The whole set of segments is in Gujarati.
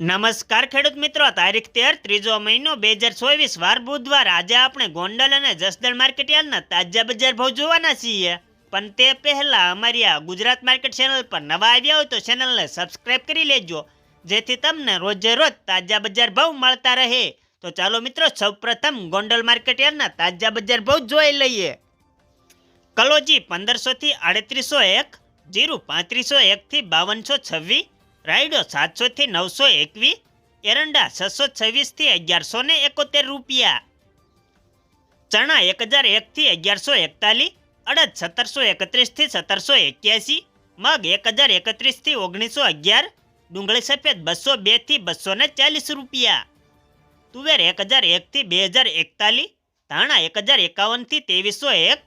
નમસ્કાર ખેડૂત મિત્રો, તારીખ તેર, ત્રીજો મહિનો બે હજાર ચોવીસ વાર બુધવાર. આજે આપણે ગોંડલ અને જસદણ માર્કેટ યાર્ડના તાજા બજાર ભાવ જોવાના છીએ. પણ તે પહેલાં અમારી આ ગુજરાત માર્કેટ ચેનલ પર નવા આવ્યા હોય તો ચેનલને સબસ્ક્રાઇબ કરી લેજો, જેથી તમને રોજે રોજ તાજા બજાર ભાવ મળતા રહે. તો ચાલો મિત્રો, સૌપ્રથમ ગોંડલ માર્કેટ યાર્ડના તાજા બજાર ભાવ જોઈ લઈએ. કલોજી પંદરસોથી આડત્રીસો એક, જીરું પાંત્રીસો એકથી બાવનસો છવ્વીસ રાયડો સાતસો થી નવસો એકવીસ, એરંડા છસો છવ્વીસથી અગિયારસો ને એકોતેર રૂપિયા. ચણા એક હજાર એક થી અગિયારસો એકતાલીસ, અડદ સત્તરસો એકત્રીસથી સત્તરસો એક્યાસી, મગ એક હજાર એકત્રીસથી ઓગણીસો અગિયાર, ડુંગળી સફેદ બસો બેથી બસો ને ચાલીસ રૂપિયા. તુવેર એક હજાર એક થી બે હજાર એકતાલીસ, ધાણા એક હજાર એકાવનથી ત્રેવીસો એક,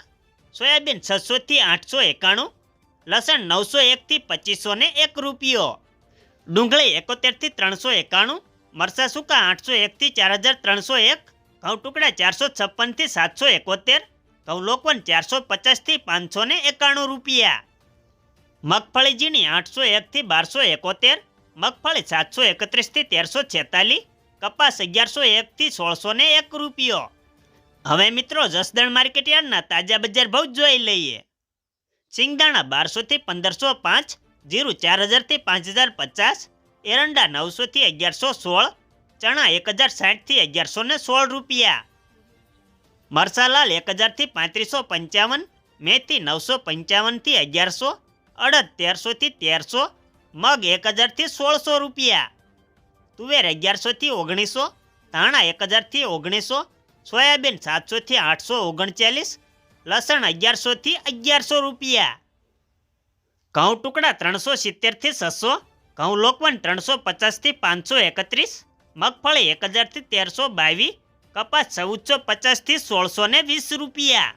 સોયાબીન છસો થી આઠસો એકાણું, લસણ નવસો એક થી પચીસો ને એક રૂપિયો. ડુંગળી એકોતેરથી ત્રણસો એકાણું મરસા સૂકા આઠસો એકથી ચાર હજાર ત્રણસો એક, ઘઉં ટુકડા ચારસો છપ્પનથી સાતસો એકોતેર, ઘઉં લોકવન ચારસો પચાસથી પાંચસો ને એકાણું રૂપિયા. મગફળી ઝીણી આઠસો એકથી બારસો એકોતેર, મગફળી સાતસો એકત્રીસથી તેરસો છેતાલીસ, કપાસ અગિયારસો એકથી સોળસો ને એક રૂપિયો. હવે મિત્રો જસદણ માર્કેટ યાર્ડના તાજા બજાર ભાવ જોઈ લઈએ. સિંગદાણા બારસોથી પંદરસો પાંચ જીરું ચાર હજારથી પાંચ હજાર પચાસ, એરંડા નવસોથી અગિયારસો સોળ, ચણા એક હજાર સાઠથી અગિયારસો ને સોળ રૂપિયા. મરસાલાલ એક હજારથી પાંત્રીસો પંચાવન, મેથી નવસો પંચાવનથી અગિયારસો, અડદ તેરસોથી તેરસો, મગ એક હજારથી સોળસો રૂપિયા. તુવેર અગિયારસોથી ઓગણીસો, ધાણા એક હજારથી ઓગણીસો, સોયાબીન સાતસોથી આઠસો ઓગણચાલીસ, લસણ અગિયારસોથી અગિયારસો રૂપિયા. ઘઉં ટુકડા ત્રણસો સિત્તેરથી છસો, ઘઉં લોકવન ત્રણસો પચાસથી પાંચસો એકત્રીસ, મગફળી એક હજારથી તેરસો બાવીસ, કપાસ ચૌદસો પચાસથી સોળસો વીસ રૂપિયા.